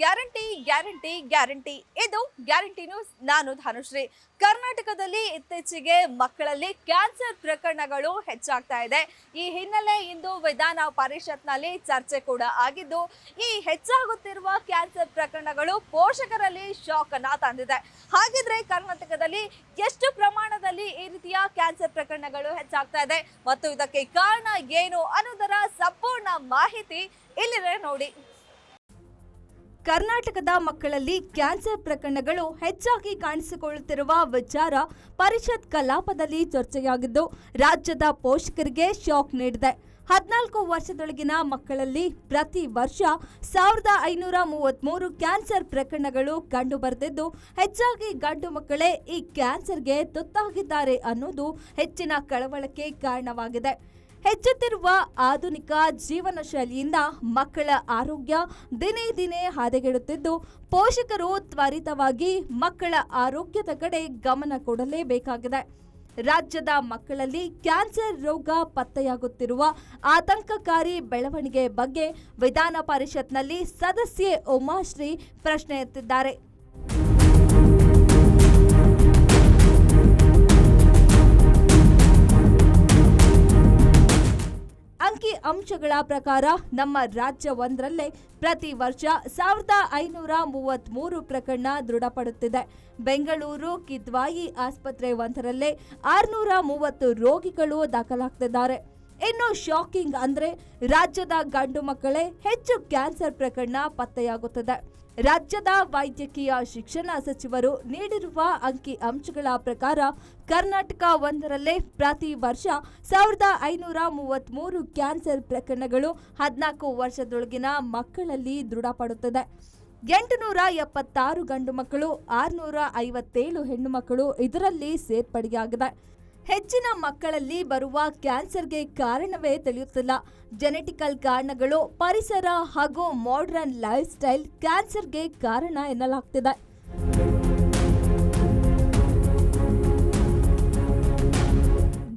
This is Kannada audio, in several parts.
Guarantee guarantee guarantee. ಇದು ಗ್ಯಾರಂಟಿ ನ್ಯೂಸ್. ನಾನು ಧನುಶ್ರೀ. ಕರ್ನಾಟಕದಲ್ಲಿ ಇತ್ತೀಚೆಗೆ ಮಕ್ಕಳಲ್ಲಿ ಕ್ಯಾನ್ಸರ್ ಪ್ರಕರಣಗಳು ಹೆಚ್ಚಾಗ್ತಾ ಇದೆ. ಈ ಹಿನ್ನೆಲೆ ಇಂದು ವಿಧಾನ ಪರಿಷತ್ನಲ್ಲಿ ಚರ್ಚೆ ಕೂಡ ಆಗಿದ್ದು, ಈ ಹೆಚ್ಚಾಗುತ್ತಿರುವ ಕ್ಯಾನ್ಸರ್ ಪ್ರಕರಣಗಳು ಪೋಷಕರಲ್ಲಿ ಶಾಕ್ ಅನ್ನ ತಂದಿದೆ. ಹಾಗಿದ್ರೆ ಕರ್ನಾಟಕದಲ್ಲಿ ಎಷ್ಟು ಪ್ರಮಾಣದಲ್ಲಿ ಈ ರೀತಿಯ ಕ್ಯಾನ್ಸರ್ ಪ್ರಕರಣಗಳು ಹೆಚ್ಚಾಗ್ತಾ ಇದೆ ಮತ್ತು ಇದಕ್ಕೆ ಕಾರಣ ಏನು ಅನ್ನೋದರ ಸಂಪೂರ್ಣ ಮಾಹಿತಿ ಇಲ್ಲಿದೆ ನೋಡಿ. ಕರ್ನಾಟಕದ ಮಕ್ಕಳಲ್ಲಿ ಕ್ಯಾನ್ಸರ್ ಪ್ರಕರಣಗಳು ಹೆಚ್ಚಾಗಿ ಕಾಣಿಸಿಕೊಳ್ಳುತ್ತಿರುವ ವಿಚಾರ ಪರಿಷತ್ ಕಲಾಪದಲ್ಲಿ ಚರ್ಚೆಯಾಗಿದ್ದು, ರಾಜ್ಯದ ಪೋಷಕರಿಗೆ ಶಾಕ್ ನೀಡಿದೆ. ಹದಿನಾಲ್ಕು ವರ್ಷದೊಳಗಿನ ಮಕ್ಕಳಲ್ಲಿ ಪ್ರತಿ ವರ್ಷ ಸಾವಿರದ ಐನೂರ ಮೂವತ್ಮೂರು ಕ್ಯಾನ್ಸರ್ ಪ್ರಕರಣಗಳು ಕಂಡು ಬರೆದಿದ್ದು ಹೆಚ್ಚಾಗಿ ಗಂಡು ಮಕ್ಕಳೇ ಈ ಕ್ಯಾನ್ಸರ್ಗೆ ತುತ್ತಾಗಿದ್ದಾರೆ ಅನ್ನೋದು ಹೆಚ್ಚಿನ ಕಳವಳಕ್ಕೆ ಕಾರಣವಾಗಿದೆ. ಹೆಚ್ಚುತ್ತಿರುವ ಆಧುನಿಕ ಜೀವನ ಶೈಲಿಯಿಂದ ಮಕ್ಕಳ ಆರೋಗ್ಯ ದಿನೇ ದಿನೇ ಹದಗೆಡುತ್ತಿದ್ದು, ಪೋಷಕರು ತ್ವರಿತವಾಗಿ ಮಕ್ಕಳ ಆರೋಗ್ಯದ ಕಡೆ ಗಮನ ಕೊಡಲೇಬೇಕಾಗಿದೆ. ರಾಜ್ಯದ ಮಕ್ಕಳಲ್ಲಿ ಕ್ಯಾನ್ಸರ್ ರೋಗ ಪತ್ತೆಯಾಗುತ್ತಿರುವ ಆತಂಕಕಾರಿ ಬೆಳವಣಿಗೆ ಬಗ್ಗೆ ವಿಧಾನ ಪರಿಷತ್ನಲ್ಲಿ ಸದಸ್ಯೆ ಉಮಾಶ್ರೀ ಪ್ರಶ್ನೆ ಎತ್ತಿದ್ದಾರೆ. ಅಂಕಿ ಅಂಶಗಳ ಪ್ರಕಾರ ನಮ್ಮ ರಾಜ್ಯ ಒಂದರಲ್ಲೇ ಪ್ರತಿ ವರ್ಷ ಸಾವಿರದ ಐನೂರ ಮೂವತ್ತ್ಮೂರು ಪ್ರಕರಣ ದೃಢಪಡುತ್ತಿದೆ. ಬೆಂಗಳೂರು, ಕಿದ್ವಾಯಿ ಆಸ್ಪತ್ರೆ ಒಂದರಲ್ಲೇ ಆರುನೂರ ಮೂವತ್ತು ರೋಗಿಗಳು ದಾಖಲಾಗ್ತಿದ್ದಾರೆ. ಇನ್ನು ಶಾಕಿಂಗ್ ಅಂದ್ರೆ ರಾಜ್ಯದ ಗಂಡು ಮಕ್ಕಳೇ ಹೆಚ್ಚು ಕ್ಯಾನ್ಸರ್ ಪ್ರಕರಣ ಪತ್ತೆಯಾಗುತ್ತದೆ. ರಾಜ್ಯದ ವೈದ್ಯಕೀಯ ಶಿಕ್ಷಣ ಸಚಿವರು ನೀಡಿರುವ ಅಂಕಿ ಅಂಶಗಳ ಪ್ರಕಾರ ಕರ್ನಾಟಕ ಒಂದರಲ್ಲೇ ಪ್ರತಿ ವರ್ಷ ಸಾವಿರದ ಐನೂರ ಮೂವತ್ಮೂರು ಕ್ಯಾನ್ಸರ್ ಪ್ರಕರಣಗಳು ಹದಿನಾಲ್ಕು ವರ್ಷದೊಳಗಿನ ಮಕ್ಕಳಲ್ಲಿ ದೃಢಪಡುತ್ತದೆ. ಎಂಟುನೂರ ಎಪ್ಪತ್ತಾರು ಗಂಡು ಮಕ್ಕಳು, ಆರುನೂರ ಐವತ್ತೇಳು ಹೆಣ್ಣು ಮಕ್ಕಳು ಇದರಲ್ಲಿ ಸೇರ್ಪಡೆಯಾಗಿದೆ. ಹೆಚ್ಚಿನ ಮಕ್ಕಳಲ್ಲಿ ಬರುವ ಕ್ಯಾನ್ಸರ್ಗೆ ಕಾರಣವೇ ತಿಳಿಯುತ್ತಿಲ್ಲ. ಜೆನೆಟಿಕಲ್ ಕಾರಣಗಳು, ಪರಿಸರ ಹಾಗೂ ಮಾಡರ್ನ್ ಲೈಫ್ ಸ್ಟೈಲ್ ಕ್ಯಾನ್ಸರ್ಗೆ ಕಾರಣ ಎನ್ನಲಾಗ್ತಿದೆ.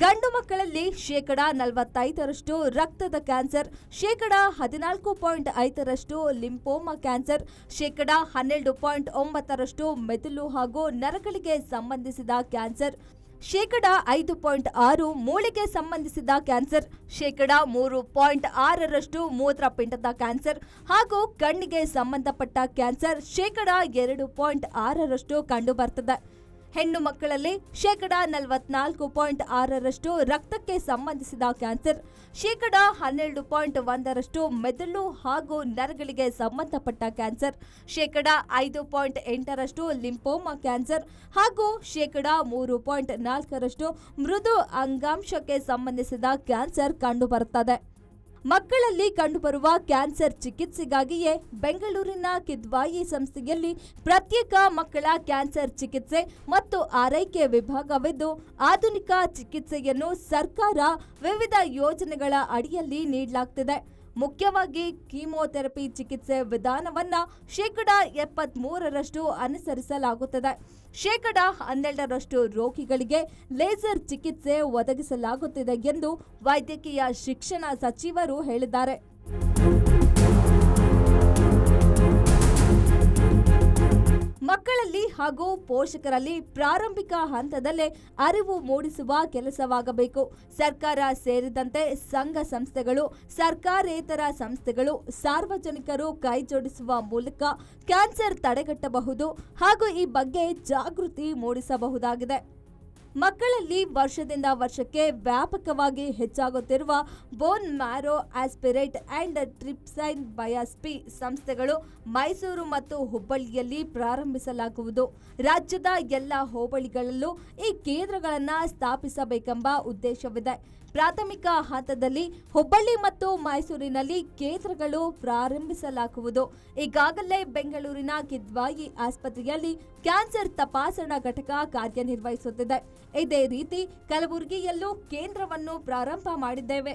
ಗಂಡು ಮಕ್ಕಳಲ್ಲಿ ಶೇಕಡ ನಲವತ್ತೈದರಷ್ಟು ರಕ್ತದ ಕ್ಯಾನ್ಸರ್, ಶೇಕಡ ಹದಿನಾಲ್ಕು ಪಾಯಿಂಟ್ ಐದರಷ್ಟು ಲಿಂಪೋಮಾ ಕ್ಯಾನ್ಸರ್, ಶೇಕಡ ಹನ್ನೆರಡು ಪಾಯಿಂಟ್ ಒಂಬತ್ತರಷ್ಟು ಮೆದುಳು ಹಾಗೂ ನರಗಳಿಗೆ ಸಂಬಂಧಿಸಿದ ಕ್ಯಾನ್ಸರ್. ಶೇಕಡ ಐದು ಪಾಯಿಂಟ್ ಆರು ಮೂಳೆಗೆ ಸಂಬಂಧಿಸಿದ ಕ್ಯಾನ್ಸರ್, ಶೇಕಡ ಮೂರು ಪಾಯಿಂಟ್ ಆರರಷ್ಟು ಮೂತ್ರಪಿಂಡದ ಕ್ಯಾನ್ಸರ್ ಹಾಗೂ ಕಣ್ಣಿಗೆ ಸಂಬಂಧಪಟ್ಟ ಕ್ಯಾನ್ಸರ್ ಶೇಕಡ ಎರಡು ಪಾಯಿಂಟ್ ಆರರಷ್ಟು ಕಂಡುಬರ್ತದೆ. ಹೆಣ್ಣು ಮಕ್ಕಳಲ್ಲಿ ಶೇಕಡ ನಲವತ್ನಾಲ್ಕು ಪಾಯಿಂಟ್ ಆರರಷ್ಟು ರಕ್ತಕ್ಕೆ ಸಂಬಂಧಿಸಿದ ಕ್ಯಾನ್ಸರ್, ಶೇಕಡ ಹನ್ನೆರಡು ಪಾಯಿಂಟ್ ಒಂದರಷ್ಟು ಮೆದುಳು ಹಾಗೂ ನರಗಳಿಗೆ ಸಂಬಂಧಪಟ್ಟ ಕ್ಯಾನ್ಸರ್, ಶೇಕಡ ಐದು ಪಾಯಿಂಟ್ ಎಂಟರಷ್ಟು ಲಿಂಪೋಮಾ ಕ್ಯಾನ್ಸರ್ ಹಾಗೂ ಶೇಕಡ ಮೂರು ಪಾಯಿಂಟ್ ನಾಲ್ಕರಷ್ಟು ಮೃದು ಅಂಗಾಂಶಕ್ಕೆ ಸಂಬಂಧಿಸಿದ ಕ್ಯಾನ್ಸರ್ ಕಂಡುಬರುತ್ತದೆ. ಮಕ್ಕಳಲ್ಲಿ ಕಂಡುಬರುವ ಕ್ಯಾನ್ಸರ್ ಚಿಕಿತ್ಸೆಗಾಗಿಯೇ ಬೆಂಗಳೂರಿನ ಕಿದ್ವಾಯಿ ಸಂಸ್ಥೆಯಲ್ಲಿ ಪ್ರತ್ಯೇಕ ಮಕ್ಕಳ ಕ್ಯಾನ್ಸರ್ ಚಿಕಿತ್ಸೆ ಮತ್ತು ಆರೈಕೆ ವಿಭಾಗವಿದ್ದು, ಆಧುನಿಕ ಚಿಕಿತ್ಸೆಯನ್ನು ಸರ್ಕಾರ ವಿವಿಧ ಯೋಜನೆಗಳ ಅಡಿಯಲ್ಲಿ ನೀಡಲಾಗ್ತಿದೆ. ಮುಖ್ಯವಾಗಿ ಕೀಮೋಥೆರಪಿ ಚಿಕಿತ್ಸೆ ವಿಧಾನವನ್ನು ಶೇಕಡ ಎಪ್ಪತ್ತ್ ಮೂರರಷ್ಟು ಅನುಸರಿಸಲಾಗುತ್ತದೆ. ಶೇಕಡ ಹನ್ನೆರಡರಷ್ಟು ರೋಗಿಗಳಿಗೆ ಲೇಸರ್ ಚಿಕಿತ್ಸೆ ಒದಗಿಸಲಾಗುತ್ತಿದೆ ಎಂದು ವೈದ್ಯಕೀಯ ಶಿಕ್ಷಣ ಸಚಿವರು ಹೇಳಿದ್ದಾರೆ. ಹಾಗೂ ಪೋಷಕರಲ್ಲಿ ಪ್ರಾರಂಭಿಕ ಹಂತದಲ್ಲೇ ಅರಿವು ಮೂಡಿಸುವ ಕೆಲಸವಾಗಬೇಕು. ಸರ್ಕಾರ ಸೇರಿದಂತೆ ಸಂಘ ಸಂಸ್ಥೆಗಳು, ಸರ್ಕಾರೇತರ ಸಂಸ್ಥೆಗಳು ಸಾರ್ವಜನಿಕರು ಕೈಜೋಡಿಸುವ ಮೂಲಕ ಕ್ಯಾನ್ಸರ್ ತಡೆಗಟ್ಟಬಹುದು ಹಾಗೂ ಈ ಬಗ್ಗೆ ಜಾಗೃತಿ ಮೂಡಿಸಬಹುದಾಗಿದೆ. ಮಕ್ಕಳಲ್ಲಿ ವರ್ಷದಿಂದ ವರ್ಷಕ್ಕೆ ವ್ಯಾಪಕವಾಗಿ ಹೆಚ್ಚಾಗುತ್ತಿರುವ bone marrow aspirate and trephine biopsy ಸಂಸ್ಥೆಗಳು ಮೈಸೂರು ಮತ್ತು ಹುಬ್ಬಳ್ಳಿಯಲ್ಲಿ ಪ್ರಾರಂಭಿಸಲಾಗುವುದು. ರಾಜ್ಯದ ಎಲ್ಲ ಹೋಬಳಿಗಳಲ್ಲೂ ಈ ಕೇಂದ್ರಗಳನ್ನು ಸ್ಥಾಪಿಸಬೇಕೆಂಬ ಉದ್ದೇಶವಿದೆ. ಪ್ರಾಥಮಿಕ ಹಂತದಲ್ಲಿ ಹುಬ್ಬಳ್ಳಿ ಮತ್ತು ಮೈಸೂರಿನಲ್ಲಿ ಕೇಂದ್ರಗಳು ಪ್ರಾರಂಭಿಸಲಾಗುವುದು. ಈಗಾಗಲೇ ಬೆಂಗಳೂರಿನ ಕಿದ್ವಾಯಿ ಆಸ್ಪತ್ರೆಯಲ್ಲಿ ಕ್ಯಾನ್ಸರ್ ತಪಾಸಣಾ ಘಟಕ ಕಾರ್ಯನಿರ್ವಹಿಸುತ್ತಿದೆ. ಇದೇ ರೀತಿ ಕಲಬುರಗಿಯಲ್ಲೂ ಕೇಂದ್ರವನ್ನು ಪ್ರಾರಂಭ ಮಾಡಿದ್ದೇವೆ.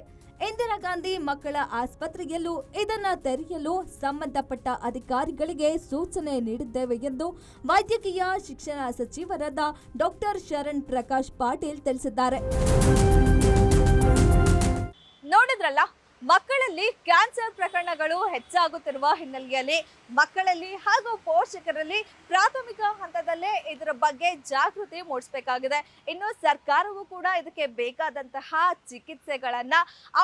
ಇಂದಿರಾ ಗಾಂಧಿ ಮಕ್ಕಳ ಆಸ್ಪತ್ರೆಯಲ್ಲೂ ಇದನ್ನ ತೆರೆಯಲು ಸಂಬಂಧಪಟ್ಟ ಅಧಿಕಾರಿಗಳಿಗೆ ಸೂಚನೆ ನೀಡಿದ್ದೇವೆ ಎಂದು ವೈದ್ಯಕೀಯ ಶಿಕ್ಷಣ ಸಚಿವರಾದ ಡಾಕ್ಟರ್ ಶರಣ್ ಪ್ರಕಾಶ್ ಪಾಟೀಲ್ ತಿಳಿಸಿದ್ದಾರೆ. ನೋಡಿದ್ರಲ್ಲ? ಮಕ್ಕಳಲ್ಲಿ ಕ್ಯಾನ್ಸರ್ ಪ್ರಕರಣಗಳು ಹೆಚ್ಚಾಗುತ್ತಿರುವ ಹಿನ್ನೆಲೆಯಲ್ಲಿ ಮಕ್ಕಳಲ್ಲಿ ಹಾಗೂ ಪೋಷಕರಲ್ಲಿ ಪ್ರಾಥಮಿಕ ಹಂತದಲ್ಲೇ ಇದರ ಬಗ್ಗೆ ಜಾಗೃತಿ ಮೂಡಿಸಬೇಕಾಗಿದೆ. ಇನ್ನು ಸರ್ಕಾರವು ಕೂಡ ಇದಕ್ಕೆ ಬೇಕಾದಂತಹ ಚಿಕಿತ್ಸೆಗಳನ್ನ,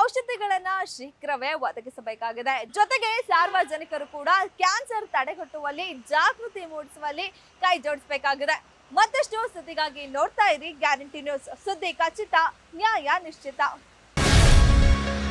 ಔಷಧಿಗಳನ್ನ ಶೀಘ್ರವೇ ಒದಗಿಸಬೇಕಾಗಿದೆ. ಜೊತೆಗೆ ಸಾರ್ವಜನಿಕರು ಕೂಡ ಕ್ಯಾನ್ಸರ್ ತಡೆಗಟ್ಟುವಲ್ಲಿ, ಜಾಗೃತಿ ಮೂಡಿಸುವಲ್ಲಿ ಕೈ ಜೋಡಿಸಬೇಕಾಗಿದೆ. ಮತ್ತಷ್ಟು ಸುದ್ದಿಗಾಗಿ ನೋಡ್ತಾ ಇರಿ ಗ್ಯಾರಂಟಿ ನ್ಯೂಸ್. ಸುದ್ದಿ ಖಚಿತ, ನ್ಯಾಯ ನಿಶ್ಚಿತ.